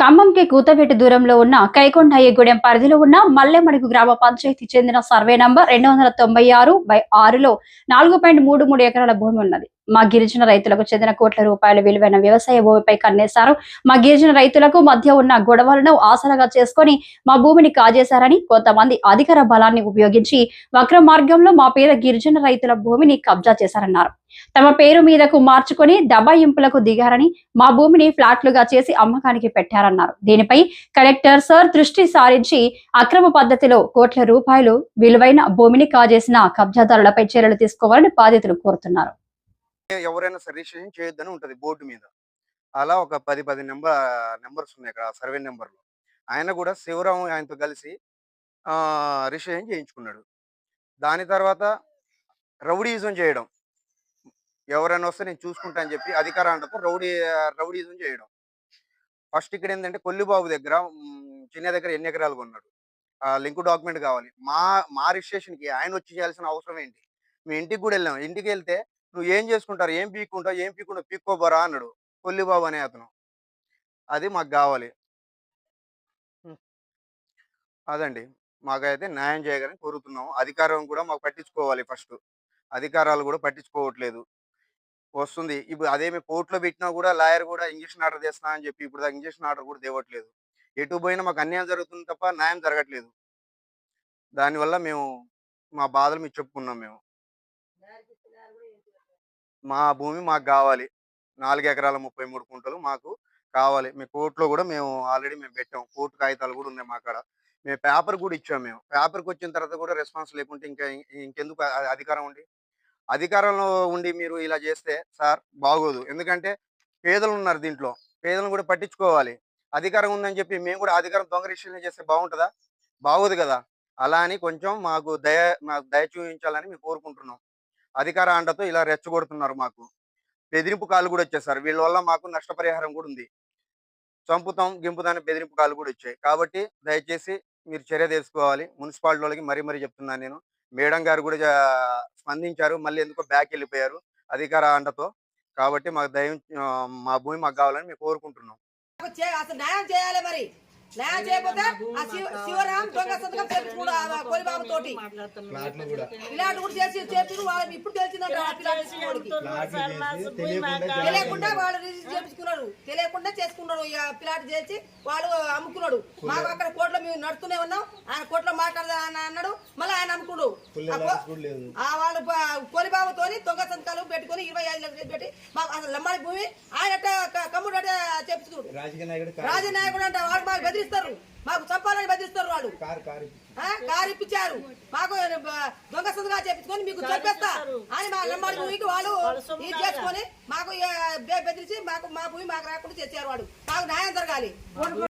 ఖమ్మంకి కూతవేటి దూరంలో ఉన్న కైకొండయ్యగూడెం పరిధిలో ఉన్న మల్లెమడుగు గ్రామ పంచాయతీ చెందిన సర్వే నంబర్ రెండు వందల తొంభై ఆరు బై ఆరులో నాలుగు పాయింట్ మూడు మూడు ఎకరాల భూమి ఉన్నది. మా గిరిజన రైతులకు చెందిన కోట్ల రూపాయల విలువైన వ్యవసాయ భూమిపై కన్నేశారు. మా గిరిజన రైతులకు మధ్య ఉన్న గొడవలను ఆసరగా చేసుకొని మా భూమిని కాజేశారని కొంతమంది అధికార బలాన్ని ఉపయోగించి వక్ర మార్గంలో మా పేద గిరిజన రైతుల భూమిని కబ్జా చేశారన్నారు. తమ పేరు మీదకు మార్చుకొని దబాయింపులకు దిగారని మా భూమిని ఫ్లాట్లుగా చేసి అమ్మకానికి పెట్టారన్నారు. దీనిపై కలెక్టర్ సార్ దృష్టి సారించి అక్రమ పద్ధతిలో కోట్ల రూపాయలు విలువైన భూమిని కాజేసిన కబ్జాదారులపై చర్యలు తీసుకోవాలని బాధితులు కోరుతున్నారు. ఎవరైనా రిజిస్ట్రేషన్ చేయొద్దని ఉంటుంది బోర్డు మీద. అలా ఒక పది పది నెంబర్ నెంబర్స్ ఉన్నాయి ఇక్కడ సర్వే నెంబర్లో. ఆయన కూడా శివరాము ఆయనతో కలిసి ఆ, రిజిస్ట్రేషన్ చేయించుకున్నాడు. దాని తర్వాత రౌడీజం చేయడం. ఎవరైనా వస్తే నేను చూసుకుంటా అని చెప్పి అధికారాలతో రౌడీ రౌడీజం చేయడం. ఫస్ట్ ఇక్కడ ఏంటంటే కొల్లిబాబు దగ్గర చిన్న దగ్గర ఎన్ని ఎకరాలు కొన్నాడు? ఆ లింక్ డాక్యుమెంట్ కావాలి. మా మా రిజిస్ట్రేషన్కి ఆయన వచ్చి చేయాల్సిన అవసరం ఏంటి? మేము ఇంటికి కూడా వెళ్ళాం. ఇంటికి వెళ్తే నువ్వు ఏం చేసుకుంటారు? ఏం పీక్కుంటావు? ఏం పీక్కుంటావు? పీక్కోబరా అన్నాడు. కొల్లిబాబు అనే అతను. అది మాకు కావాలి. అదండి. మాకైతే న్యాయం చేయగలని కోరుతున్నాము. అధికారం కూడా మాకు పట్టించుకోవాలి ఫస్ట్. అధికారాలు కూడా పట్టించుకోవట్లేదు. వస్తుంది. ఇప్పుడు అదేమి కోర్టులో పెట్టినా కూడా లాయర్ కూడా ఇంజక్షన్ ఆర్డర్ చేస్తున్నా అని చెప్పి ఇప్పుడు ఇంజక్షన్ ఆర్డర్ కూడా తేవట్లేదు. ఎటు పోయినా మాకు అన్యాయం జరుగుతుంది తప్ప న్యాయం జరగట్లేదు. దానివల్ల మేము మా బాధలు మీకు చెప్పుకున్నాం మేము. మా భూమి మాకు కావాలి. నాలుగు ఎకరాల ముప్పై మూడు కుంటలు మాకు కావాలి. మీ కోర్టులో కూడా మేము ఆల్రెడీ మేము పెట్టాం. కోర్టు కాగితాలు కూడా ఉన్నాయి మా కాడ మేము పేపర్ కూడా ఇచ్చాం మేము. పేపర్కి వచ్చిన తర్వాత కూడా రెస్పాన్స్ లేకుంటే ఇంకా ఇంకెందుకు అధికారం ఉండి? అధికారంలో ఉండి మీరు ఇలా చేస్తే సార్ బాగోదు. ఎందుకంటే పేదలు ఉన్నారు దీంట్లో. పేదలను కూడా పట్టించుకోవాలి. అధికారం ఉందని చెప్పి మేము కూడా అధికారం దొంగ రిజిస్ట్రేషన్ చేస్తే బాగుంటుందా? బాగోదు కదా. అలా అని కొంచెం మాకు దయ మాకు దయ చూపించాలని మేము కోరుకుంటున్నాం. అధికార అండతో ఇలా రెచ్చగొడుతున్నారు మాకు. బెదిరింపు కాలు కూడా వచ్చేసారు. వీళ్ళ వల్ల మాకు నష్టపరిహారం కూడా ఉంది. చంపుతాం గింపుతాం బెదిరింపు కాలు కూడా వచ్చాయి. కాబట్టి దయచేసి మీరు చర్య తీసుకోవాలి. మున్సిపాలిటీ వాళ్ళకి మరీ మరీ చెప్తున్నాను నేను. మేడం గారు కూడా స్పందించారు. మళ్ళీ ఎందుకో బ్యాక్ వెళ్ళిపోయారు అధికార అండతో కాబట్టి మాకు దయ మా భూమి మాకు కావాలని మేము కోరుకుంటున్నాం. అసలు న్యాయం చేయాలి మరి. న్యాయం చేయకపోతే ఆ శివ- శివరాం దొంగ సంతకం చేపించుకున్నాడు ఆ కొలిబాబు తోటి ఇలాంటి కూడా చేసి చేపించు వాళ్ళు ఇప్పుడు తెలిసిందంట ఆ. తెలియకుండా వాళ్ళు రిజిస్టర్ చేపించుకున్నాడు తెలియకుండా చేసుకున్నాడు పిల్లాడి చేసి వాడు అమ్ముకున్నాడు. మాకు అక్కడ కోర్టులో మేము నడుస్తూనే ఉన్నాం. ఆయన కోర్టులో మాట్లాడదా అని అన్నాడు. మళ్ళీ ఆయన అమ్ముకున్నాడు. ఆ వాళ్ళు కొలిబాబుతో దొంగ సంతకాలు పెట్టుకొని ఇరవై ఐదు లక్షలు పెట్టి మాకు అసలు లమ్మాడి భూమి. ఆయన రాజనాయకుడు అంటే వాడు మాకు బెదిరిస్తారు. మాకు చంపాలని బెదిరిస్తారు వాడు కారు కారు ఆ? కారు ఇప్పించారు. మాకు దొంగ సొంతగా చేపించుకొని మీకు చంపేస్తా. అని మా లంబాడి భూమికి వాళ్ళు ఇది చేసుకొని మాకు బెదిరించి మాకు మా భూమి మాకు రాకుండా చేశారు వాడు మాకు న్యాయం జరగాలి.